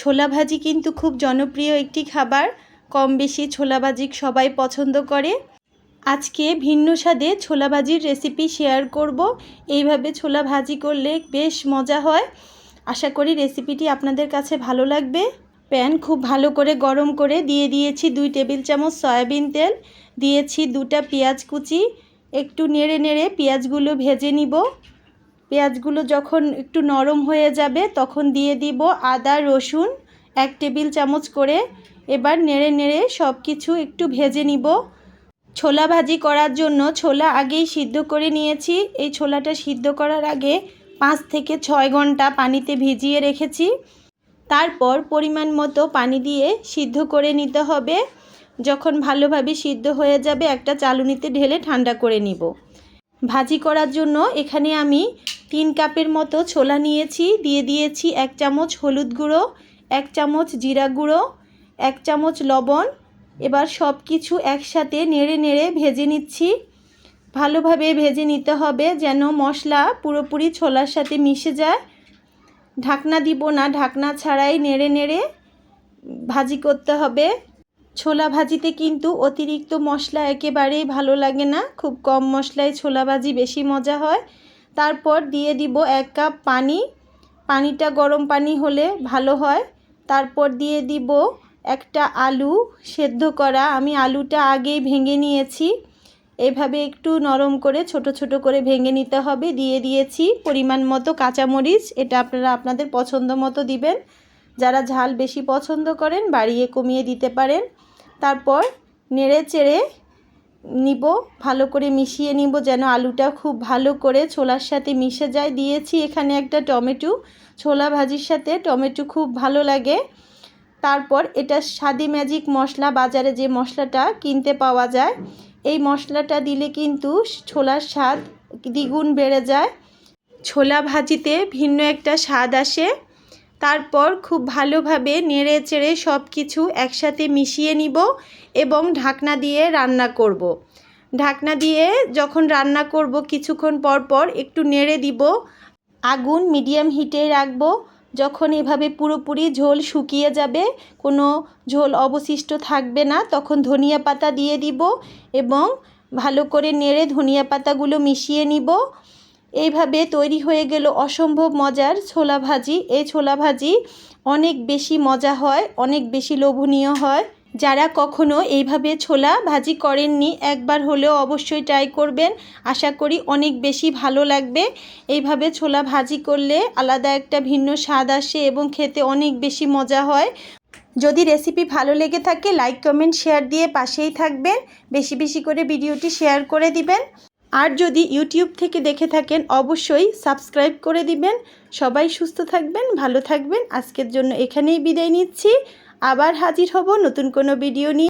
ছোলা ভাজি কিন্তু খুব জনপ্রিয় একটি খাবার। কম বেশি ছোলা ভাজি সবাই পছন্দ করে। আজকে ভিন্ন স্বাদে ছোলা ভাজির রেসিপি শেয়ার করব। এইভাবে ছোলা ভাজি করলে বেশ মজা হয়। আশা করি রেসিপিটি আপনাদের কাছে ভালো লাগবে। প্যান খুব ভালো করে গরম করে দিয়ে দিয়েছি দুই টেবিল চামচ সয়াবিন তেল। দিয়েছি দুটা পেঁয়াজ কুচি। একটু নেড়ে নেড়ে পেঁয়াজগুলো ভেজে নিব। পেঁয়াজগুলো যখন একটু নরম হয়ে যাবে, তখন দিয়ে দিব আদা, রসুন এক টেবিল চামচ করে। এবার নেড়ে নেড়ে সব কিছু একটু ভেজে নিব। ছোলা ভাজি করার জন্য ছোলা আগেই সিদ্ধ করে নিয়েছি। এই ছোলাটা সিদ্ধ করার আগে পাঁচ থেকে ছয় ঘণ্টা পানিতে ভিজিয়ে রেখেছি। তারপর পরিমাণ মতো পানি দিয়ে সিদ্ধ করে নিতে হবে। যখন ভালোভাবে সিদ্ধ হয়ে যাবে, একটা চালুনিতে ঢেলে ঠান্ডা করে নিব। ভাজি করার জন্য এখানে আমি তিন কাপের মতো ছোলা নিয়েছি, দিয়ে দিয়েছি এক চামচ হলুদ গুঁড়ো, এক চামচ জিরা গুঁড়ো, এক চামচ লবণ। এবার সব কিছু একসাথে নেড়ে নেড়ে ভেজে নিচ্ছি। ভালোভাবে ভেজে নিতে হবে যেন মশলা পুরোপুরি ছোলার সাথে মিশে যায়। ঢাকনা দিব না, ঢাকনা ছাড়াই নেড়ে নেড়ে ভাজি করতে হবে। ছোলা ভাজিতে কিন্তু অতিরিক্ত মশলা একেবারেই ভালো লাগে না, খুব কম মশলায় ছোলা ভাজি বেশি মজা হয়। তারপর দিয়ে দিব এক কাপ পানি। পানিটা গরম পানি হলে ভালো হয়। তারপর দিয়ে দিব একটা আলু সেদ্ধ করা। আমি আলুটা আগেই ভেঙে নিয়েছি। এভাবে একটু নরম করে, ছোট ছোট করে ভেঙে নিতে হবে। দিয়ে দিয়েছি পরিমাণ মতো কাঁচামরিচ। এটা আপনারা আপনাদের পছন্দ মতো দিবেন। যারা ঝাল বেশি পছন্দ করেন বাড়িয়ে কমিয়ে দিতে পারেন। তারপর নেড়ে চেড়ে নিব, ভালো করে মিশিয়ে নিব যেন আলুটা খুব ভালো করে ছোলার সাথে মিশে যায়। দিয়েছি এখানে একটা টমেটো, ছোলা ভাজির সাথে টমেটো খুব ভালো লাগে। তারপর এটা স্বাদি ম্যাজিক মশলা, বাজারে যে মশলাটা কিনতে পাওয়া যায়, এই মশলাটা দিলে কিন্তু ছোলার স্বাদ দ্বিগুণ বেড়ে যায়। ছোলা ভাজিতে ভিন্ন একটা স্বাদ আসে। তারপর খুব ভালোভাবে নেড়ে চেড়ে সব কিছু একসাথে মিশিয়ে নিব এবং ঢাকনা দিয়ে রান্না করব। ঢাকনা দিয়ে যখন রান্না করব কিছুক্ষণ পর পর একটু নেড়ে দিব। আগুন মিডিয়াম হিটে রাখব। যখন এভাবে পুরোপুরি ঝোল শুকিয়ে যাবে, কোনো ঝোল অবশিষ্ট থাকবে না, তখন ধনিয়া পাতা দিয়ে দিব এবং ভালো করে নেড়ে ধনিয়া পাতাগুলো মিশিয়ে নিব। এইভাবে তৈরি হয়ে গেল অসম্ভব মজার ছোলা ভাজি। এই ছোলা ভাজি অনেক বেশি মজা হয়, অনেক বেশি লোভনীয় হয়। যারা কখনো এইভাবে ছোলা ভাজি করেননি, একবার হলেও অবশ্যই ট্রাই করবেন। আশা করি অনেক বেশি ভালো লাগবে। এইভাবে ছোলা ভাজি করলে আলাদা একটা ভিন্ন স্বাদ আসে এবং খেতে অনেক বেশি মজা হয়। যদি রেসিপি ভালো লেগে থাকে লাইক কমেন্ট শেয়ার দিয়ে পাশেই থাকবেন। বেশি বেশি করে ভিডিওটি শেয়ার করে দিবেন। আর যদি ইউটিউব থেকে দেখে থাকেন, অবশ্যই সাবস্ক্রাইব করে দিবেন। সবাই সুস্থ থাকবেন, ভালো থাকবেন। আজকের জন্য এখানেই বিদায় নিচ্ছি। আবার হাজির হব নতুন কোনো ভিডিও নিয়ে।